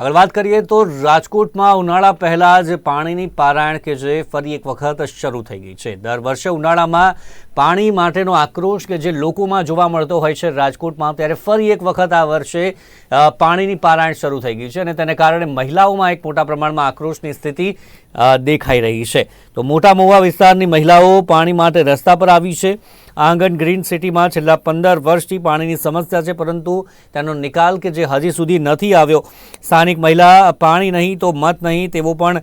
આગળ વાત કરીએ તો રાજકોટમાં ઉનાળા પહેલાં જ પાણીની પારાયણ કે જે ફરી એક વખત શરૂ થઈ ગઈ છે. દર વર્ષે ઉનાળામાં પાણી માટેનો આક્રોશ કે જે લોકોમાં જોવા મળતો હોય છે રાજકોટમાં, ત્યારે ફરી એક વખત આ વર્ષે પાણીની પારાયણ શરૂ થઈ ગઈ છે અને તેને કારણે મહિલાઓમાં એક મોટા પ્રમાણમાં આક્રોશની સ્થિતિ દેખાઈ રહી છે. તો મોટા મોવા વિસ્તારની મહિલાઓ પાણી માટે રસ્તા પર આવી છે. આંગણ ગ્રીન સિટીમાં છેલ્લા પંદર વર્ષથી પાણીની સમસ્યા છે, પરંતુ તેનો નિકાલ કે જે હજી સુધી નથી આવ્યો. સ્થાનિક મહિલા, પાણી નહીં તો મત નહીં, તેવો પણ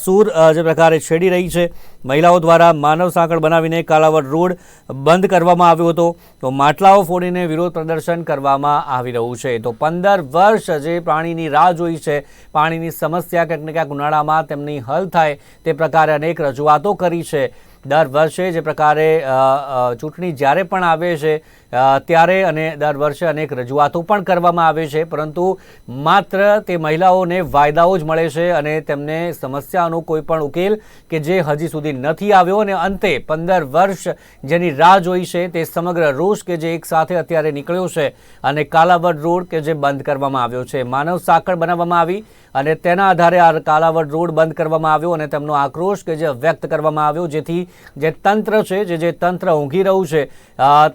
સૂર જે પ્રકારે છેડી રહી છે. મહિલાઓ દ્વારા માનવ સાંકળ બનાવીને કાલાવડ રોડ બંધ કરવામાં આવ્યો હતો. તો માટલાઓ ફોડીને વિરોધ પ્રદર્શન કરવામાં આવી રહ્યું છે. તો પંદર વર્ષ જે પાણીની રાહ જોઈ છે, પાણીની સમસ્યા ક્યાંક ને ક્યાંક ઉનાળામાં તેમની હલ થાય તે પ્રકારે અનેક રજૂઆતો કરી છે. દર વર્ષે જે પ્રકારે ચૂંટણી જ્યારે પણ આવે છે ત્યારે અને દર વર્ષે અનેક રજૂઆતો પણ કરવામાં આવે છે, પરંતુ માત્ર તે મહિલાઓને વાયદાઓ જ મળે છે અને તેમને સમસ્યાનો કોઈ પણ ઉકેલ કે જે હજી સુધી નથી આવ્યો અને અંતે પંદર વર્ષ જેની રાહ જોઈ છે તે સમગ્ર રોષ કે જે એક સાથે અત્યારે નીકળ્યો છે અને કાલાવડ રોડ કે જે બંધ કરવામાં આવ્યો છે, માનવ સાંકળ બનાવવામાં આવી અને તેના આધારે આ કાલાવડ રોડ બંધ કરવામાં આવ્યો અને તેમનો આક્રોશ કે જે વ્યક્ત કરવામાં આવ્યો, જેથી જે તંત્ર છે, જે જે તંત્ર ઊંઘી રહ્યું છે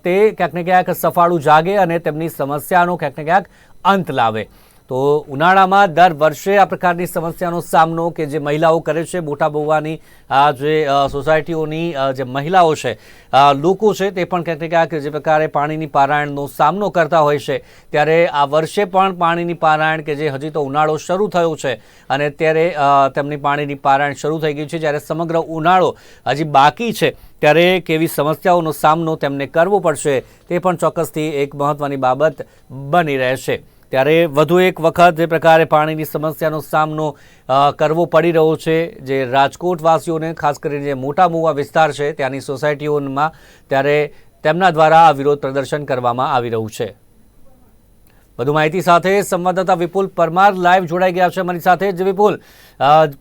તે ક્યાંક ક્યાંક સફાળું જાગે અને તેમની સમસ્યાનો ક્યાંક ને ક્યાંક અંત લાવે. તો ઉનાળામાં દર વર્ષે આ પ્રકારની સમસ્યાનો સામનો કે જે મહિલાઓ કરે છે, મોટા બહુવાની, આ જે સોસાયટીઓની જે મહિલાઓ છે લોકો છે તે પણ ક્યાંક ને ક્યાંક જે પ્રકારે પાણીની પારાયણનો સામનો કરતા હોય છે. ત્યારે આ વર્ષે પણ પાણીની પારાયણ કે જે હજી તો ઉનાળો શરૂ થયો છે અને ત્યારે તેમની પાણીની પારાયણ શરૂ થઈ ગયું છે. જ્યારે સમગ્ર ઉનાળો હજી બાકી છે, ત્યારે કેવી સમસ્યાઓનો સામનો તેમને કરવો પડશે તે પણ ચોક્કસથી એક મહત્ત્વની બાબત બની રહેશે. ત્યારે વધુ એક વખત જે પ્રકારે પાણીની સમસ્યાનો સામનો કરવો પડી રહ્યો છે, જે રાજકોટવાસીઓને, ખાસ કરીને જે મોટા મોવા વિસ્તાર છે, ત્યાંની સોસાયટીઓમાં ત્યારે તેમના દ્વારા આ વિરોધ પ્રદર્શન કરવામાં આવી રહ્યું છે. વધુ માહિતી સાથે સંવાદદાતા વિપુલ પરમાર લાઈવ જોડાઈ ગયા છે અમારી સાથે. જે વિપુલ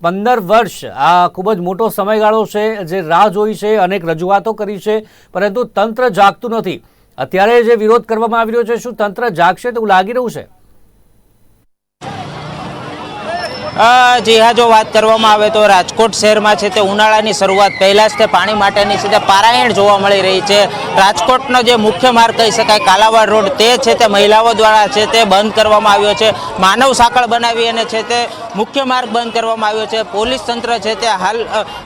પંદર વર્ષ, આ ખૂબ જ મોટો સમયગાળો છે, જે રાહ જોઈ છે, અનેક રજૂઆતો કરી છે, પરંતુ તંત્ર જાગતું નથી. અત્યારે જે વિરોધ કરવામાં આવી રહ્યો છે, શું તંત્ર જાગશે તેવું લાગી રહ્યું છે? જી હા જો વાત કરવામાં આવે તો રાજકોટ શહેરમાં છે તે ઉનાળાની શરૂઆત પહેલાં જ તે પાણી માટેની છે તે પારાયણ જોવા મળી રહી છે. રાજકોટનો જે મુખ્ય માર્ગ કહી શકાય કાલાવાડ રોડ તે છે તે મહિલાઓ દ્વારા છે તે બંધ કરવામાં આવ્યો છે. માનવ સાંકળ બનાવી અને છે તે મુખ્ય માર્ગ બંધ કરવામાં આવ્યો છે. પોલીસ તંત્ર છે તે હાલ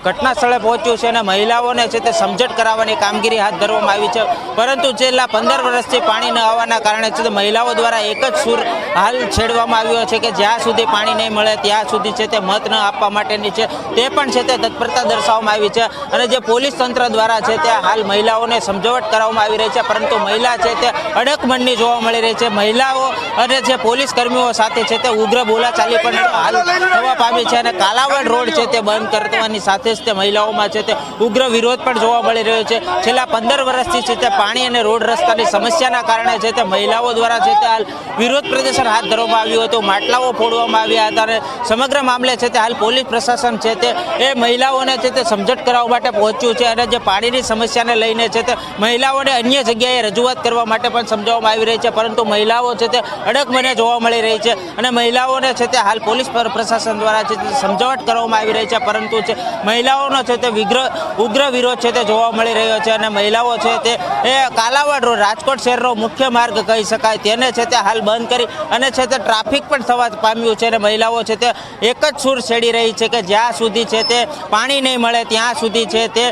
ઘટના સ્થળે પહોંચ્યું છે અને મહિલાઓને છે તે સમજણ કરાવવાની કામગીરી હાથ ધરવામાં આવી છે. પરંતુ છેલ્લા પંદર વર્ષથી પાણી ન આવવાના કારણે છે તે મહિલાઓ દ્વારા એક જ સૂર હાલ છેડવામાં આવ્યો છે કે જ્યાં સુધી પાણી નહીં મળે ત્યાં સુધી છે તે મત ન આપવા માટેની છે તે પણ છે તે તત્પરતા દર્શાવવામાં આવી છે અને જે પોલીસ તંત્ર દ્વારા છે તે હાલ મહિલાઓને સમજાવટ કરવામાં આવી રહી છે પરંતુ મહિલા છે તે અડકમંડની જોવા મળી રહી છે મહિલાઓ અને જે પોલીસ કર્મીઓ સાથે છે તે ઉગ્ર બોલાચાલી પણ હાલ થવા પામી છે અને કાલાવડ રોડ છે તે બંધ કરવાની સાથે જ તે મહિલાઓમાં છે તે ઉગ્ર વિરોધ પણ જોવા મળી રહ્યો છે છેલ્લા પંદર વર્ષથી છે તે પાણી અને રોડ રસ્તાની સમસ્યાના કારણે છે તે મહિલાઓ દ્વારા છે તે હાલ વિરોધ પ્રદર્શન હાથ ધરવામાં આવ્યું હતું માટલાઓ ફોડવામાં આવ્યા હતા અને સમગ્ર મામલે છે તે હાલ પોલીસ પ્રશાસન છે તે એ મહિલાઓને છે તે સમજણ કરાવવા માટે પહોંચ્યું છે અને જે પાણીની સમસ્યાને લઈને છે તે મહિલાઓને અન્ય જગ્યાએ રજૂઆત કરવા માટે પણ સમજાવવામાં આવી રહી છે પરંતુ મહિલાઓ છે તે અડગ મને જોવા મળી રહી છે અને મહિલાઓને છે તે હાલ પોલીસ પ્રશાસન દ્વારા છે તે સમજાવટ કરવામાં આવી રહી છે પરંતુ છે મહિલાઓનો છે તે વિગ્રહ ઉગ્ર વિરોધ છે તે જોવા મળી રહ્યો છે અને મહિલાઓ છે તે એ કાલાવાડ રોડ રાજકોટ શહેરનો મુખ્ય માર્ગ કહી શકાય તેને છે તે હાલ બંધ કરી અને છે તે ટ્રાફિક પણ થવા પામ્યું છે અને મહિલાઓ છે તે એક જ સૂર છેડી રહી છે કે જ્યાં સુધી છે તે પાણી નહીં મળે, ત્યાં સુધી છે તે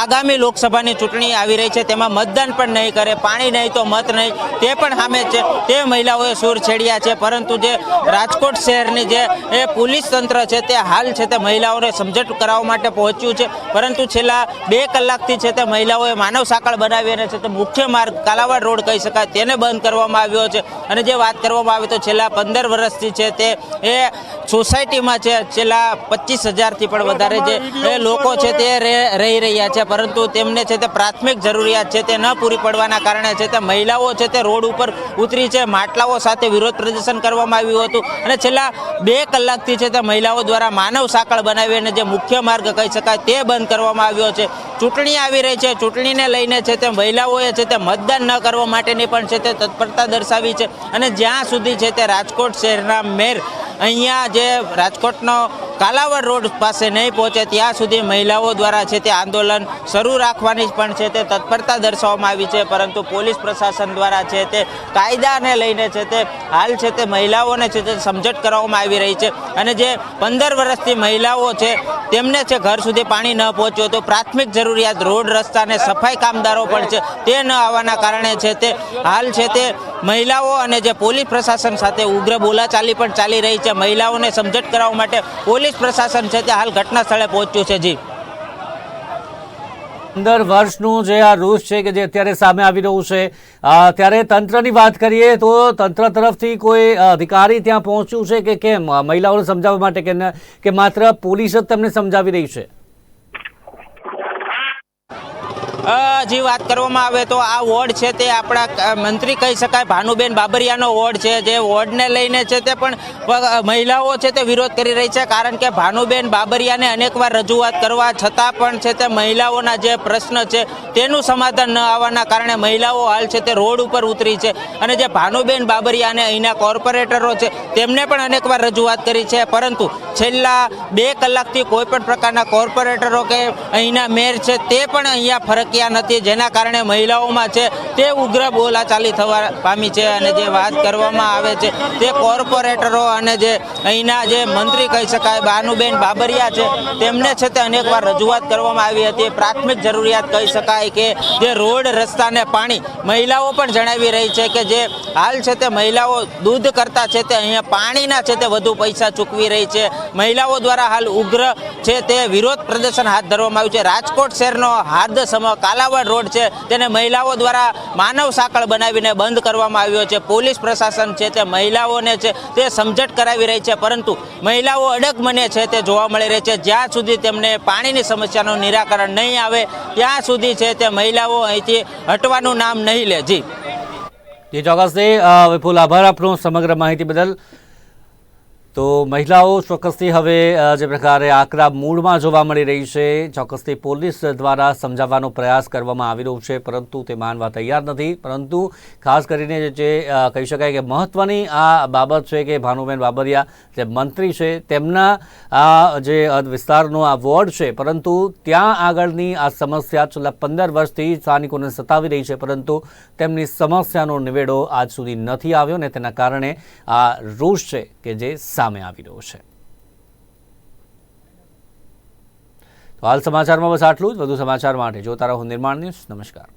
આગામી લોકસભાની ચૂંટણી આવી રહી છે. તેમાં મતદાન પણ નહીં કરે, પાણી નહીં તો મત નહીં. તે પણ સામે છે. તે મહિલાઓએ સૂર છેડ્યા છે. પરંતુ જે રાજકોટ શહેરની જે એ પોલીસ તંત્ર છે તે હાલ છે તે મહિલાઓને સમજણ કરાવવા માટે પહોંચ્યું છે. પરંતુ છેલ્લા બે કલાકથી છે તે મહિલાઓએ માનવ સાંકળ બનાવી અને છે તે મુખ્ય માર્ગ કાલાવાડ રોડ કહી શકાય તેને બંધ કરવામાં આવ્યો છે. અને જે વાત કરવામાં આવે તો છેલ્લા પંદર વર્ષથી છે તે એ સોસાયટીમાં છે છેલ્લા પચીસ હજારથી પણ વધારે જે લોકો છે તે રહી રહ્યા છે પરંતુ તેમને છે તે પ્રાથમિક જરૂરિયાત છે તે ન પૂરી પડવાના કારણે છે તે મહિલાઓ છે તે રોડ ઉપર ઉતરી છે માટલાઓ સાથે વિરોધ પ્રદર્શન કરવામાં આવ્યું હતું અને છેલ્લા બે કલાકથી છે તે મહિલાઓ દ્વારા માનવ સાંકળ બનાવી અને જે મુખ્ય માર્ગ કહી શકાય તે બંધ કરવામાં આવ્યો છે ચૂંટણી આવી રહી છે ચૂંટણીને લઈને છે તે મહિલાઓએ છે તે મતદાન ન કરવા માટેની પણ છે તે તત્પરતા દર્શાવી છે અને જ્યાં સુધી છે તે રાજકોટ શહેરના મેયર અહીંયા જે રાજકોટનો કાલાવડ રોડ પાસે નહીં પહોંચે, ત્યાં સુધી મહિલાઓ દ્વારા છે તે આંદોલન શરૂ રાખવાની પણ છે તે તત્પરતા દર્શાવવામાં આવી છે, પરંતુ પોલીસ પ્રશાસન દ્વારા છે તે કાયદાને લઈને છે તે હાલ છે તે મહિલાઓને છે તે સમજટ કરવામાં આવી રહી છે. અને જે પંદર વર્ષથી મહિલાઓ છે તેમને છે ઘર સુધી પાણી ન પહોંચ્યું તો પ્રાથમિક જરૂરિયાત રોડ રસ્તાને સફાઈ કામદારો પણ છે તે ન આવવાના કારણે છે તે હાલ છે તે મહિલાઓ અને જે પોલીસ પ્રશાસન સાથે ઉગ્ર બોલાચાલી પણ ચાલી રહી છે, મહિલાઓને સમજટ કરાવવા માટે પોલીસ પ્રશાસન છે તે હાલ ઘટના સ્થળે પહોંચ્યું છે. જી. પંદર વર્ષનું જે આ રૂસ છે કે જે અત્યારે સામે આવી રહ્યું છે ત્યારે તંત્રની વાત કરીએ તો તંત્ર તરફથી કોઈ અધિકારી ત્યાં પહોંચ્યું છે કે કેમ? મહિલાઓને સમજાવવા માટે કે માત્ર પોલીસ જ તમને સમજાવી રહી છે? જે વાત કરવામાં આવે તો આ વોર્ડ છે તે આપણા મંત્રી કહી શકાય, ભાનુબેન બાબરિયાનો વોર્ડ છે. જે વોર્ડને લઈને છે તે પણ મહિલાઓ છે તે વિરોધ કરી રહી છે, કારણ કે ભાનુબેન બાબરિયાને અનેકવાર રજૂઆત કરવા છતાં પણ છે તે મહિલાઓના જે પ્રશ્ન છે તેનું સમાધાન ન આવવાના કારણે મહિલાઓ હાલ છે તે રોડ ઉપર ઉતરી છે. અને જે ભાનુબેન બાબરિયાને અહીંના કોર્પોરેટરો છે તેમને પણ અનેકવાર રજૂઆત કરી છે. પરંતુ છેલ્લા બે કલાકથી કોઈ પણ પ્રકારના કોર્પોરેટરો કે અહીંના મેયર છે તે પણ અહીંયા ફરક્યા નથી. જેના કારણે મહિલાઓમાં છે તે ઉગ્ર બોલાચાલી થવા પામી છે અને જે વાત કરવામાં આવે છે તે કોર્પોરેટરો અને જે અહીંના જે મંત્રી કહી શકાય, બાનુબેન બાબરિયા છે, તેમને છે તે અનેકવાર રજૂઆત કરવામાં આવી હતી. પ્રાથમિક જરૂરિયાત કહી શકાય કે જે રોડ રસ્તાને પાણી, મહિલાઓ પણ જણાવી રહી છે કે જે હાલ છે તે મહિલાઓ દૂધ કરતા છે તે અહીંયા પાણીના છે તે વધુ પૈસા ચૂકવી રહી છે. મહિલાઓ દ્વારા હાલ ઉગ્ર છે તે વિરોધ પ્રદર્શન હાથ ધરવામાં આવ્યું છે. રાજકોટ શહેરનો હાર્દ સમ કાલાવડ રોડ છે, તેને મહિલાઓ દ્વારા માનવ સાંકળ બનાવીને બંધ કરવામાં આવ્યો છે. પોલીસ પ્રશાસન છે તે મહિલાઓને છે તે સમજટ કરાવી રહી છે, પરંતુ મહિલાઓ અડગ મને છે તે જોવા મળી રહી છે. જ્યાં સુધી તેમને પાણીની સમસ્યાનું નિરાકરણ નહીં આવે, ત્યાં સુધી છે તે મહિલાઓ અહીંથી હટવાનું નામ નહીં લે. જી. જી, ચોક્કસથી વિપુલ આભાર આપનો સમગ્ર માહિતી બદલ. તો મહિલાઓ ચોક્કસથી હવે જે પ્રકારે આકરા મૂડમાં જોવા મળી રહી છે, ચોક્કસથી પોલીસ દ્વારા સમજાવવાનો પ્રયાસ કરવામાં આવી રહ્યો છે, પરંતુ તે માનવા તૈયાર નથી. પરંતુ ખાસ કરીને જે- કહી શકાય કે મહત્ત્વની આ બાબત છે કે ભાનુબેન બાબરિયા જે મંત્રી છે, તેમના આ જે વિસ્તારનો આ વોર્ડ છે, પરંતુ ત્યાં આગળની આ સમસ્યા છેલ્લા પંદર વર્ષથી સ્થાનિકોને સતાવી રહી છે, પરંતુ તેમની સમસ્યાનો નિવેડો આજ સુધી નથી આવ્યો ને તેના કારણે આ રોષ છે કે જે સામે આવી રહ્યો છે. તો હાલ સમાચારમાં બસ આટલું જ. વધુ સમાચાર માટે જોતા રહો નિર્માણ ન્યૂઝ. નમસ્કાર.